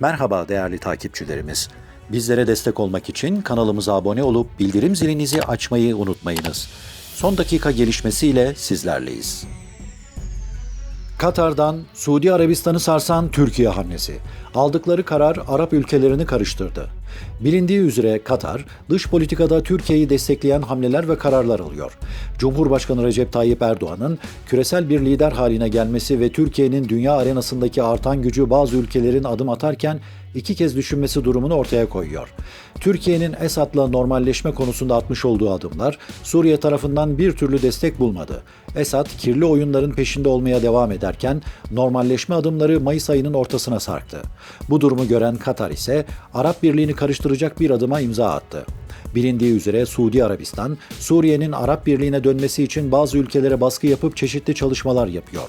Merhaba değerli takipçilerimiz. Bizlere destek olmak için kanalımıza abone olup bildirim zilinizi açmayı unutmayınız. Son dakika gelişmesiyle sizlerleyiz. Katar'dan Suudi Arabistan'ı sarsan Türkiye hamlesi. Aldıkları karar Arap ülkelerini karıştırdı. Bilindiği üzere Katar, dış politikada Türkiye'yi destekleyen hamleler ve kararlar alıyor. Cumhurbaşkanı Recep Tayyip Erdoğan'ın küresel bir lider haline gelmesi ve Türkiye'nin dünya arenasındaki artan gücü bazı ülkelerin adım atarken iki kez düşünmesi durumunu ortaya koyuyor. Türkiye'nin Esad'la normalleşme konusunda atmış olduğu adımlar Suriye tarafından bir türlü destek bulmadı. Esad kirli oyunların peşinde olmaya devam ederken normalleşme adımları Mayıs ayının ortasına sarktı. Bu durumu gören Katar ise Arap Birliği'ni karıştıracak bir adıma imza attı. Bilindiği üzere Suudi Arabistan, Suriye'nin Arap Birliği'ne dönmesi için bazı ülkelere baskı yapıp çeşitli çalışmalar yapıyor.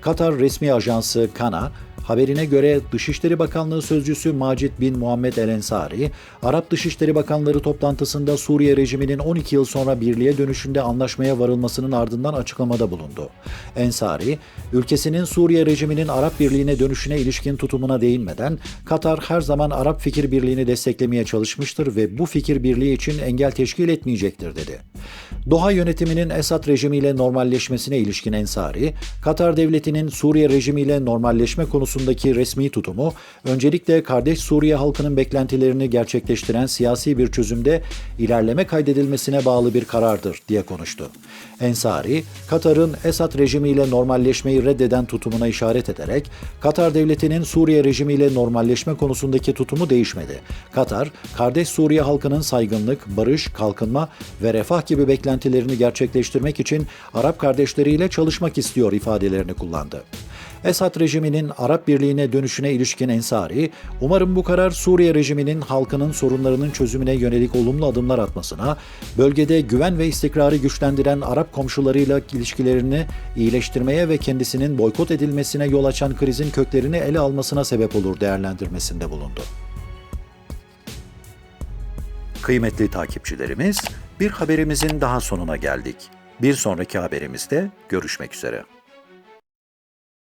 Katar resmi ajansı Kana, Haberine göre Dışişleri Bakanlığı Sözcüsü Macit bin Muhammed El Ensari, Arap Dışişleri Bakanları toplantısında Suriye rejiminin 12 yıl sonra birliğe dönüşünde anlaşmaya varılmasının ardından açıklamada bulundu. Ensari, ülkesinin Suriye rejiminin Arap Birliği'ne dönüşüne ilişkin tutumuna değinmeden, Katar her zaman Arap fikir birliğini desteklemeye çalışmıştır ve bu fikir birliği için engel teşkil etmeyecektir dedi. Doha yönetiminin Esad rejimiyle normalleşmesine ilişkin Ensari, Katar devletinin Suriye rejimiyle normalleşme konusundaki resmi tutumu, öncelikle kardeş Suriye halkının beklentilerini gerçekleştiren siyasi bir çözümde ilerleme kaydedilmesine bağlı bir karardır diye konuştu. Ensari, Katar'ın Esad rejimiyle normalleşmeyi reddeden tutumuna işaret ederek, Katar devletinin Suriye rejimiyle normalleşme konusundaki tutumu değişmedi. Katar, kardeş Suriye halkının saygınlık, barış, kalkınma ve refah gibi beklentilerini gerçekleştirmek için Arap kardeşleriyle çalışmak istiyor ifadelerini kullandı. Esad rejiminin Arap Birliği'ne dönüşüne ilişkin Ensari, umarım bu karar Suriye rejiminin halkının sorunlarının çözümüne yönelik olumlu adımlar atmasına, bölgede güven ve istikrarı güçlendiren Arap komşularıyla ilişkilerini iyileştirmeye ve kendisinin boykot edilmesine yol açan krizin köklerini ele almasına sebep olur değerlendirmesinde bulundu. Kıymetli takipçilerimiz, bir haberimizin daha sonuna geldik. Bir sonraki haberimizde görüşmek üzere.